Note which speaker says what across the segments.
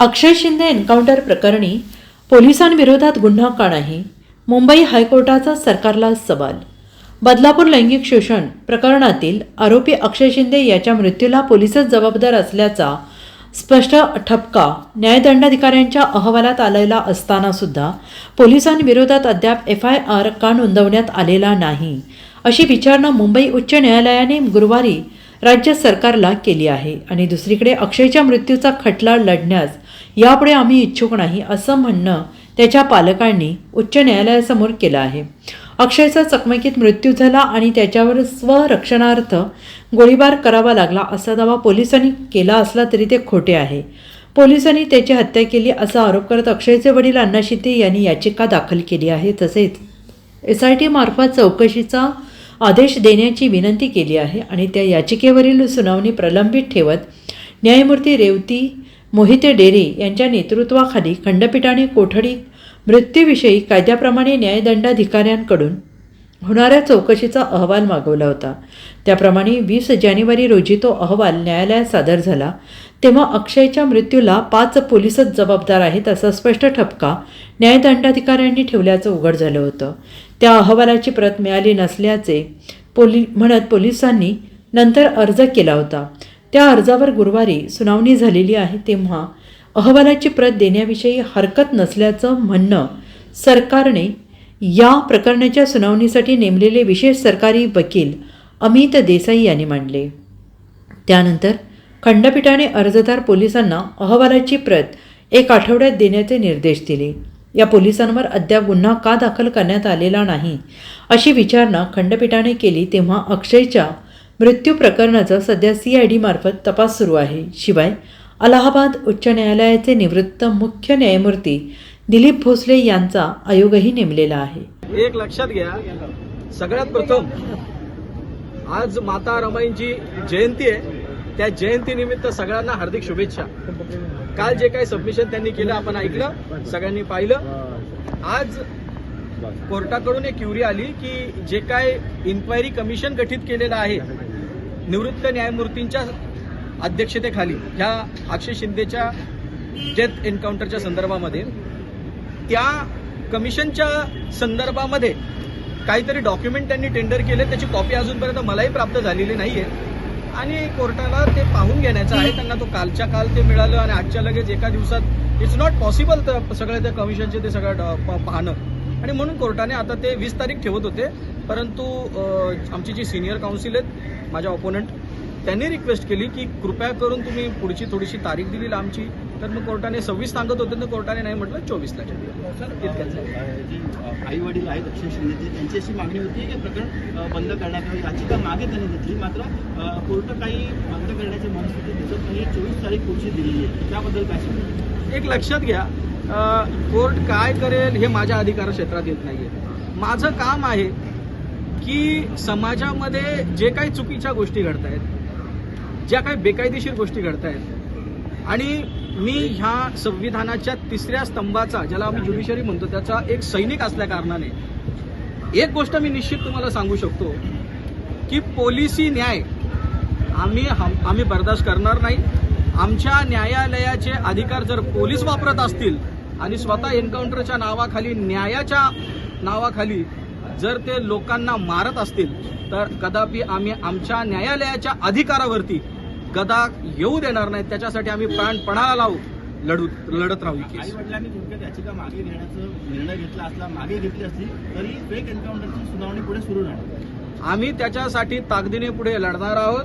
Speaker 1: अक्षय Shinde encounter प्रकरणी पोलिसांविरोधात गुन्हा का नाही? मुंबई हायकोर्टाचा सरकारला सवाल. बदलापूर लैंगिक शोषण प्रकरणातील आरोपी अक्षय शिंदे याच्या मृत्यूला पोलिसच जबाबदार असल्याचा स्पष्ट ठपका न्यायदंडाधिकाऱ्यांच्या अहवालात आलेला असताना सुद्धा पोलिसांविरोधात अद्याप एफ आय आर का नोंदवण्यात आलेला नाही अशी विचारणा मुंबई उच्च न्यायालयाने गुरुवारी राज्य सरकारला केली आहे आणि दुसरीकडे अक्षयच्या मृत्यूचा खटला लढण्यास यापुढे आम्ही इच्छुक नाही असं म्हणणं त्याच्या पालकांनी उच्च न्यायालयासमोर केलं आहे. अक्षयचा चकमकीत मृत्यू झाला आणि त्याच्यावर स्वरक्षणार्थ गोळीबार करावा लागला असा दावा पोलिसांनी केला असला तरी ते खोटे आहे. पोलिसांनी त्याची हत्या केली असा आरोप करत अक्षयचे वडील अण्णा शिंदे यांनी याचिका दाखल केली आहे तसेच एस आय टी मार्फत चौकशीचा आदेश देण्याची विनंती केली आहे आणि त्या याचिकेवरील सुनावणी प्रलंबित ठेवत न्यायमूर्ती रेवती मोहिते डेरे यांच्या नेतृत्वाखाली खंडपीठाने कोठडी मृत्यूविषयी कायद्याप्रमाणे न्यायदंडाधिकाऱ्यांकडून होणाऱ्या चौकशीचा अहवाल मागवला होता. त्याप्रमाणे वीस जानेवारी रोजी तो अहवाल न्यायालयात सादर झाला. तेव्हा अक्षयच्या मृत्यूला पाच पोलिसच जबाबदार आहेत असा स्पष्ट ठपका न्यायदंडाधिकाऱ्यांनी ठेवल्याचं उघड झालं होतं. त्या अहवालाची प्रत मिळाली नसल्याचे पोली म्हणत पोलिसांनी नंतर अर्ज केला होता. त्या अर्जावर गुरुवारी सुनावणी झालेली आहे तेव्हा अहवालाची प्रत देण्याविषयी हरकत नसल्याचं म्हणणं सरकारने या प्रकरणाच्या सुनावणीसाठी नेमलेले विशेष सरकारी वकील अमित देसाई यांनी मांडले. त्यानंतर खंडपीठाने अर्जदार पोलिसांना अहवालाची प्रत एक आठवड्यात देण्याचे निर्देश दिले. या पोलिसांवर अद्याप गुन्हा का दाखल करण्यात आलेला नाही अशी विचारणा खंडपीठाने केली तेव्हा अक्षयच्या मृत्यू प्रकरणाचा सध्या सी आय डी मार्फत तपास सुरू आहे. शिवाय अलाहाबाद उच्च न्यायालयाचे निवृत्त मुख्य न्यायमूर्ती दिलीप भोसले यांचा आयोगही नेमलेला आहे.
Speaker 2: एक लक्षात घ्या सगळ्यात प्रथम आज माता रमाईंची जयंती आहे. त्या जयंतीनिमित्त सगळ्यांना हार्दिक शुभेच्छा. काल जे काही सबमिशन त्यांनी केलं आपण ऐकलं सगळ्यांनी पाहिलं. आज कोर्टाकडून एक क्युरी आली की जे काय इन्क्वायरी कमिशन गठीत केलेलं आहे निवृत्त न्यायमूर्तींच्या अध्यक्षतेखाली ह्या अक्षय शिंदेच्या डेथ एन्काउंटरच्या संदर्भामध्ये त्या कमिशनच्या संदर्भामध्ये काहीतरी डॉक्युमेंट त्यांनी टेंडर केले त्याची कॉपी अजूनपर्यंत मलाही प्राप्त झालेली नाहीये. आणि कोर्टाला ते पाहून घेण्याचं आहे त्यांना तो कालच्या काल ते मिळालं आणि आजच्या लगेच एका दिवसात इट्स नॉट पॉसिबल सगळ्या त्या कमिशनचे ते सगळं प- पाहणं. आणि म्हणून कोर्टाने आता ते वीस तारीख ठेवत होते. परंतु आमची जी सिनियर काउन्सिल आहेत माझ्या ऑपोनंट त्यांनी रिक्वेस्ट केली की कृपया करून तुम्ही पुढची थोडीशी तारीख दिली आमची तर मग कोर्टाने सव्वीस सांगत होते तर कोर्टाने नाही म्हटलं चोवीसला इतक्याच
Speaker 3: आई वडील आहेत अक्षय शिंदेचे त्यांची अशी मागणी होती की प्रकरण बंद करण्यात यावं. याचिका मागे त्यांनी घेतली मात्र कोर्ट काही बंद करण्याची मनस्थिती दिसत नाही चोवीस तारीख पुढची दिलेली आहे. त्याबद्दल काय
Speaker 2: एक लक्षात घ्या कोर्ट काय करेल हे माझ्या अधिकार क्षेत्रात येत नाहीये. माझं काम आहे की समाजामध्ये जे काही चुकीच्या गोष्टी घडत आहेत ज्या काही बेकायदेशीर गोष्टी घडत आहेत आणि मी ह्या संविधानाच्या तिसऱ्या स्तंभाचा ज्याला आम्ही ज्युडिशरी म्हणतो त्याचा एक सैनिक असल्या कारणाने एक गोष्ट मी निश्चित तुम्हाला सांगू शकतो की पोलिसी न्याय आम्ही हम- आम्ही बर्दाश्त करणार नाही. आमच्या न्यायालयाचे अधिकार जर पोलीस वापरत असतील आणि स्वतः एन्काउंटरच्या नावाखाली न्यायाच्या नावाखाली जर ते लोकांना मारत असतील तर कदापि आम्ही आमच्या न्यायालयाच्या अधिकारावरती गदा येऊ देणार नाही. त्याच्यासाठी आम्ही प्राण पणाला लावू लढू लढत राहू
Speaker 3: आई
Speaker 2: केस
Speaker 3: वडिलांनी थोडक्यात याचिका मागे घेण्याचा निर्णय घेतला असला मागे घेतली असली तरी फेक एन्काउंटरची सुनावणी पुढे सुरू राहणार.
Speaker 2: आम्ही त्याच्यासाठी ताकदीने पुढे लढणार आहोत.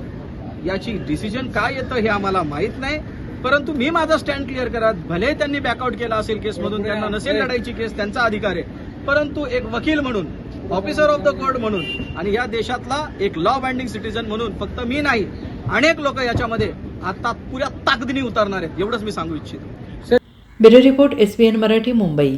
Speaker 2: याची डिसिजन काय येतं हे आम्हाला माहीत नाही. परंतु मी माझा स्टँड क्लिअर करत भले त्यांनी बॅकआउट केला असेल केसमधून त्यांना नसेल लढायची केस त्यांचा अधिकार आहे. परंतु एक वकील म्हणून ऑफिसर ऑफ द कोर्ट म्हणून आणि या देशातला एक लॉ बाइंडिंग सिटीजन म्हणून फक्त मी नाही अनेक लोक याच्यामध्ये आता पुऱ्या ताकदीने उतरणार आहेत एवढंच मी सांगू इच्छितो.
Speaker 1: Bureau report S B N Marathi Mumbai.